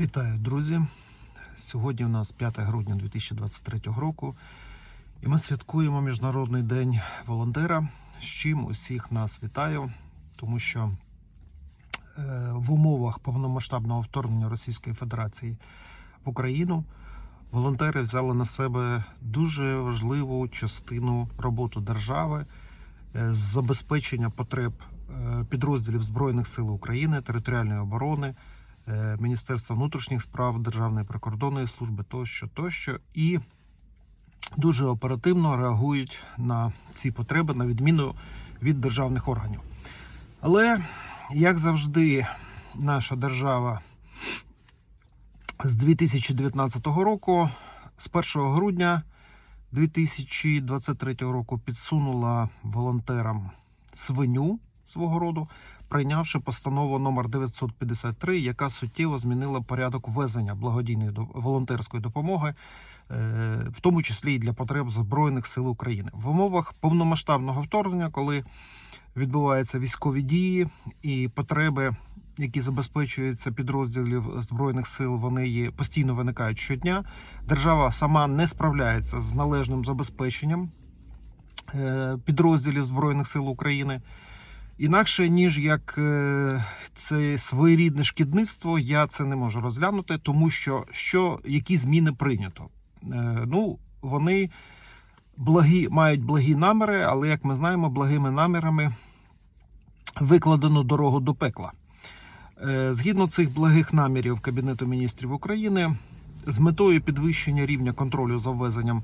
Вітаю, друзі! Сьогодні у нас 5 грудня 2023 року, і ми святкуємо Міжнародний день волонтера. З чим усіх нас вітаю, тому що е, в умовах повномасштабного вторгнення Російської Федерації в Україну волонтери взяли на себе дуже важливу частину роботи держави е, з забезпечення потреб е, підрозділів Збройних сил України, територіальної оборони. Е, Міністерства внутрішніх справ, Державної прикордонної служби тощо, тощо, і дуже оперативно реагують на ці потреби, на відміну від державних органів. Але, як завжди, наша держава з 2019 року, з 1 грудня 2023 року, підсунула волонтерам свиню свого роду, прийнявши постанову номер 953, яка суттєво змінила порядок ввезення благодійної волонтерської допомоги, е, в тому числі і для потреб Збройних сил України в умовах повномасштабного вторгнення, коли відбуваються військові дії і потреби, які забезпечуються підрозділів збройних сил, вони є постійно виникають щодня. Держава сама не справляється з належним забезпеченням е, підрозділів збройних сил України. Інакше ніж як е, це своєрідне шкідництво, я це не можу розглянути, тому що, що які зміни прийнято. Е, ну, вони благі, мають благі наміри, але як ми знаємо, благими намірами викладено дорогу до пекла. Е, Згідно цих благих намірів Кабінету міністрів України, з метою підвищення рівня контролю за ввезенням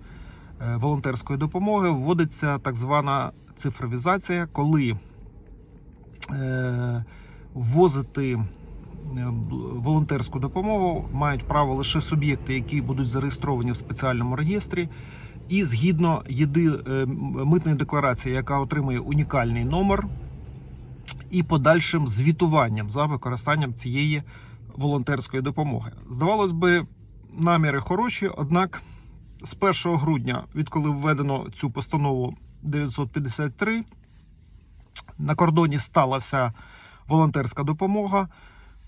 волонтерської допомоги вводиться так звана цифровізація, коли ввозити е, волонтерську допомогу мають право лише суб'єкти, які будуть зареєстровані в спеціальному реєстрі, і згідно єди е, митної декларації, яка отримує унікальний номер, і подальшим звітуванням за використанням цієї волонтерської допомоги. Здавалось би, наміри хороші, однак з 1 грудня, відколи введено цю постанову 953, на кордоні стала вся волонтерська допомога.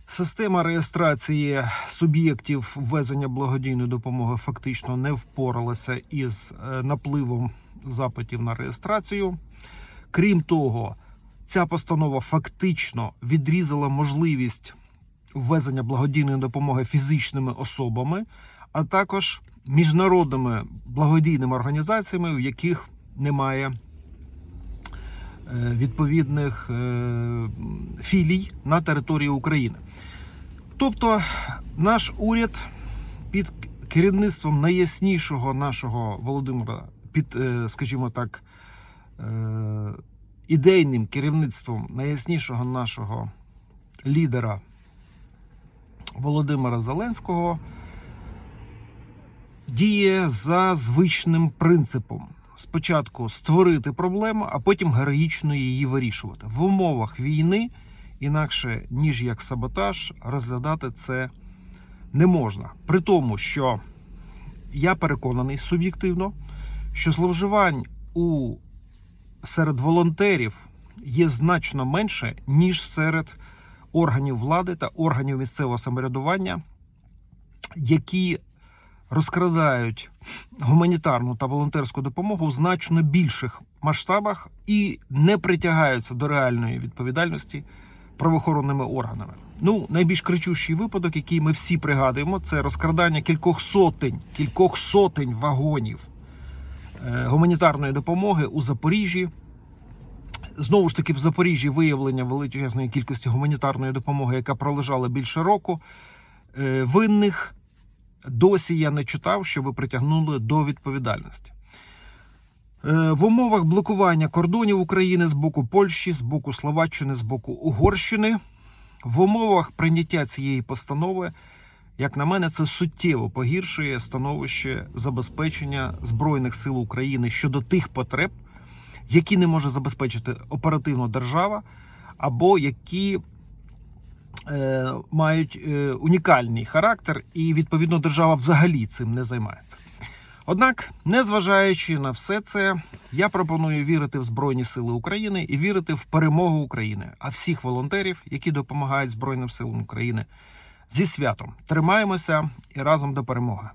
Система реєстрації суб'єктів ввезення благодійної допомоги фактично не впоралася із е, напливом запитів на реєстрацію. Крім того, ця постанова фактично відрізала можливість ввезення благодійної допомоги фізичними особами, а також міжнародними благодійними організаціями, в яких немає відповідних е, філій на території України. Тобто, наш уряд під керівництвом найяснішого нашого Володимира, під, е, скажімо так, е, ідейним керівництвом найяснішого нашого лідера Володимира Зеленського діє за звичним принципом. Спочатку створити проблему, а потім героїчно її вирішувати. В умовах війни, інакше ніж як саботаж, розглядати це не можна. При тому, що я переконаний суб'єктивно, що зловживань у серед волонтерів є значно менше, ніж серед органів влади та органів місцевого самоврядування, які розкрадають гуманітарну та волонтерську допомогу у значно більших масштабах і не притягаються до реальної відповідальності правоохоронними органами. Ну, найбільш кричущий випадок, який ми всі пригадуємо, це розкрадання кількох сотень, кількох сотень вагонів е, гуманітарної допомоги у Запоріжжі. Знову ж таки, в Запоріжжі виявлення величезної кількості гуманітарної допомоги, яка пролежала більше року. Е, Винних досі я не читав, щоб притягнули до відповідальності. Е, В умовах блокування кордонів України з боку Польщі, з боку Словаччини, з боку Угорщини, в умовах прийняття цієї постанови, як на мене, це суттєво погіршує становище забезпечення Збройних сил України щодо тих потреб, які не може забезпечити оперативно держава, або які мають е, унікальний характер, і відповідно держава взагалі цим не займається. Однак, незважаючи на все це, я пропоную вірити в Збройні Сили України і вірити в перемогу України, а всіх волонтерів, які допомагають Збройним силам України, Зі святом тримаємося і разом до перемоги.